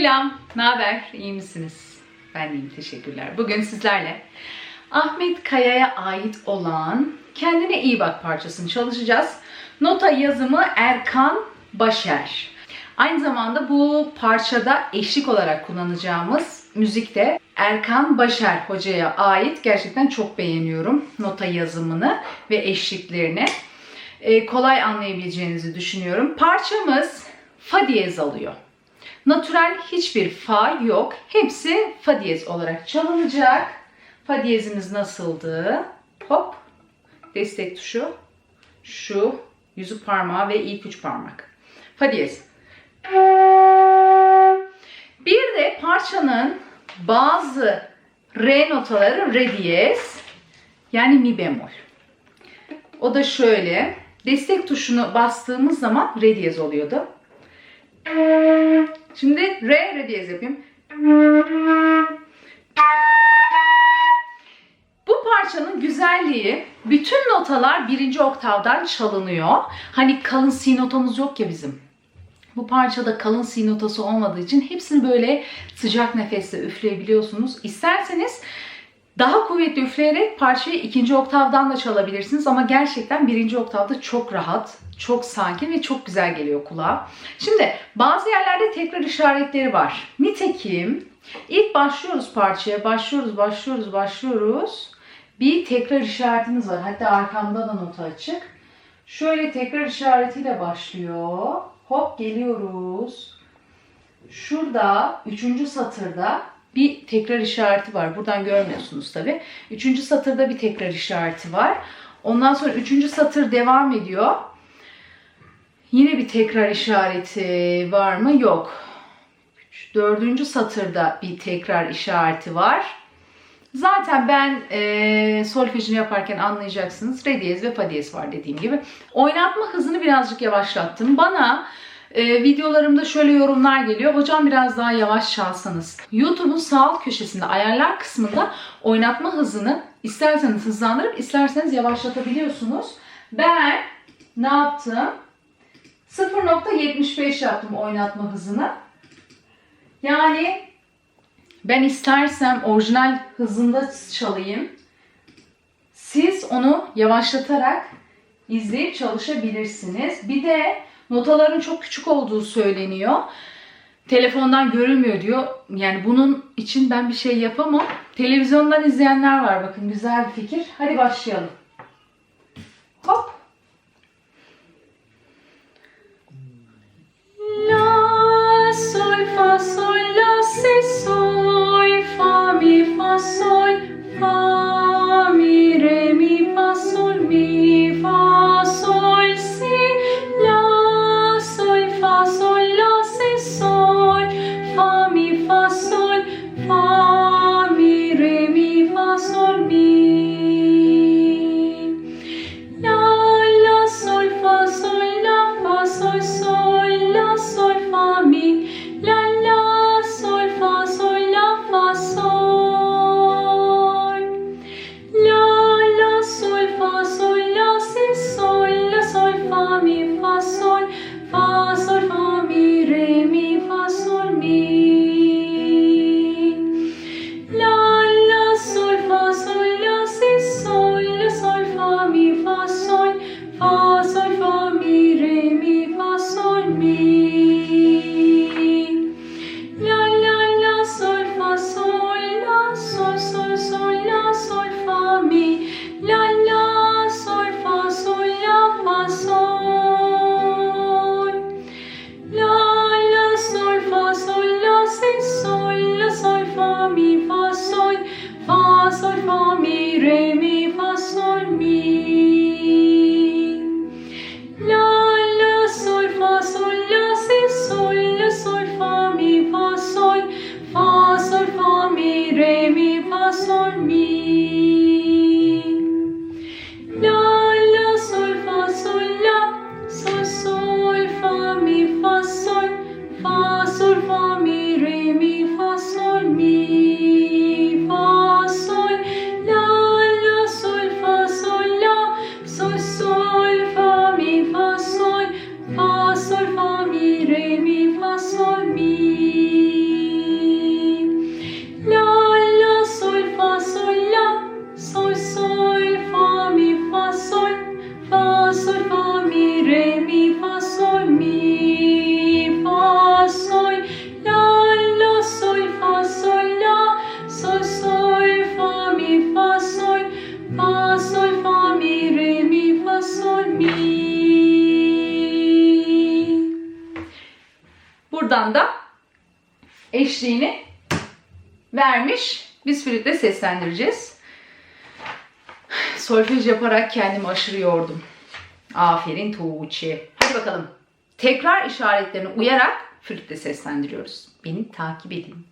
Selam, ne haber? İyi misiniz? Ben iyiyim, teşekkürler. Bugün sizlerle Ahmet Kaya'ya ait olan Kendine İyi Bak parçasını çalışacağız. Nota yazımı Erkan Başer. Aynı zamanda bu parçada eşlik olarak kullanacağımız müzikte Erkan Başer hocaya ait. Gerçekten çok beğeniyorum nota yazımını ve eşliklerini. Ee, kolay anlayabileceğinizi düşünüyorum. Parçamız fa diyez alıyor. Natürel hiçbir fa yok. Hepsi fa diyez olarak çalınacak. Fa diyezimiz nasıldı? Hop. Destek tuşu. Şu. Yüzük parmağı ve ilk üç parmak. Fa diyez. Bir de parçanın bazı re notaları re diyez. Yani mi bemol. O da şöyle. Destek tuşunu bastığımız zaman re diyez oluyordu. Şimdi re re diyez yapayım. Bu parçanın güzelliği bütün notalar birinci oktavdan çalınıyor. Hani kalın si notamız yok ya bizim. Bu parçada kalın si notası olmadığı için hepsini böyle sıcak nefesle üfleyebiliyorsunuz. İsterseniz daha kuvvetli üfleyerek parçayı ikinci oktavdan da çalabilirsiniz ama gerçekten birinci oktavda çok rahat, çok sakin ve çok güzel geliyor kulağa. Şimdi bazı yerlerde tekrar işaretleri var. Nitekim ilk başlıyoruz parçaya, başlıyoruz, başlıyoruz, başlıyoruz. Bir tekrar işaretimiz var. Hatta arkamda da nota açık. Şöyle tekrar işaretiyle başlıyor. Hop geliyoruz. Şurada üçüncü satırda bir tekrar işareti var. Buradan görmüyorsunuz tabi. Üçüncü satırda bir tekrar işareti var. Ondan sonra üçüncü satır devam ediyor. Yine bir tekrar işareti var mı? Yok. Dördüncü satırda bir tekrar işareti var. Zaten ben e, solfejini yaparken anlayacaksınız. Re diyez ve fa diyez var dediğim gibi. Oynatma hızını birazcık yavaşlattım. Bana e, videolarımda şöyle yorumlar geliyor. Hocam biraz daha yavaş çalsanız. YouTube'un sağ alt köşesinde ayarlar kısmında oynatma hızını isterseniz hızlandırıp isterseniz yavaşlatabiliyorsunuz. Ben ne yaptım? 0.75 yaptım oynatma hızını. Yani ben istersem orijinal hızında çalayım. Siz onu yavaşlatarak izleyip çalışabilirsiniz. Bir de notaların çok küçük olduğu söyleniyor. Telefondan görülmüyor diyor. Yani bunun için ben bir şey yapamam. Televizyondan izleyenler var bakın güzel bir fikir. Hadi başlayalım. Hop. La, sol, fa, sol, la, si, sol, fa, mi, fa, sol, fa, mi, re, mi, eşliğini vermiş. Biz flütle seslendireceğiz. Solfej yaparak kendimi aşırı yordum. Aferin Tuğçe. Hadi bakalım. Tekrar işaretlerine uyarak flütle seslendiriyoruz. Beni takip edin.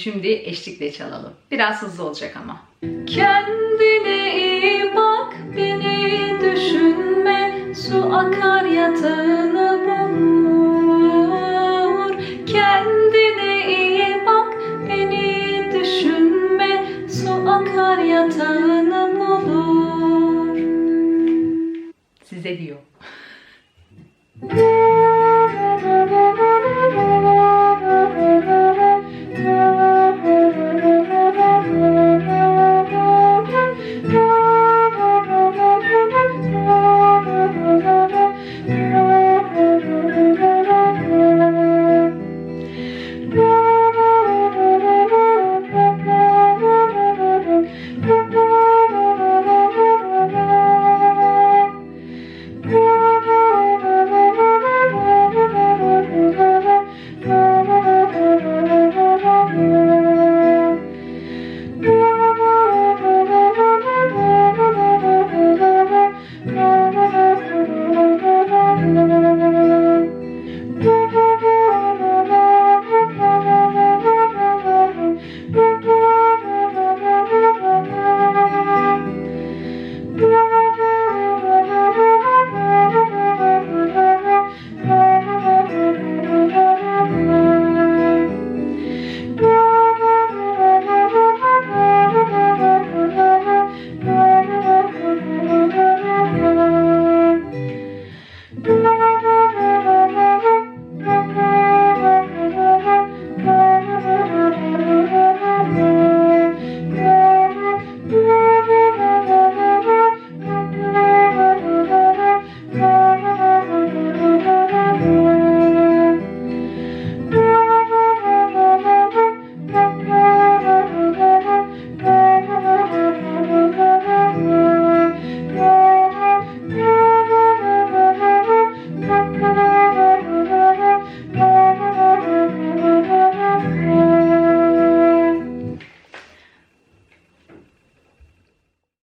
Şimdi eşlikle çalalım. Biraz hızlı olacak ama. Kendine